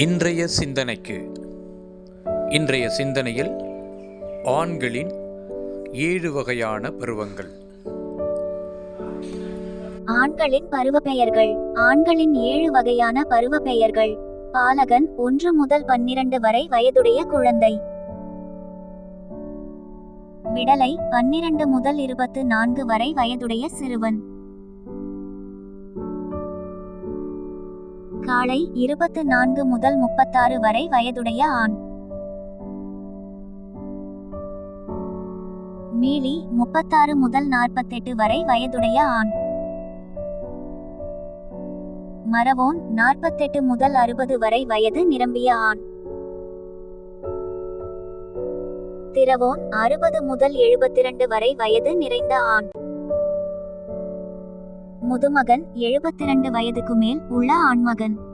இன்றைய சிந்தனைக்கு. இன்றைய சிந்தனையில் ஆண்களின் ஏழு வகையான பருவங்கள். ஆண்களின் பருவ பெயர்கள் ஆண்களின் ஏழு வகையான பருவப்பெயர்கள். பாலகன் ஒன்று முதல் பன்னிரண்டு வரை வயதுடைய குழந்தை. விடலை பன்னிரண்டு முதல் இருபத்து நான்கு வரை வயதுடைய சிறுவன். காலை இருபத்து நான்கு முதல் முப்பத்தாறு வரை வயதுடைய ஆண். மீளி முப்பத்தாறு முதல் நாற்பத்தெட்டு வரை வயதுடைய ஆண். மரவோன் நாற்பத்தெட்டு முதல் அறுபது வரை வயது நிரம்பிய ஆண். திரவோன் அறுபது முதல் எழுபத்திரண்டு வரை வயது நிறைந்த ஆண். முதுமகன் எழுபத்தி இரண்டு வயதுக்கு மேல் உள்ள ஆண்மகன்.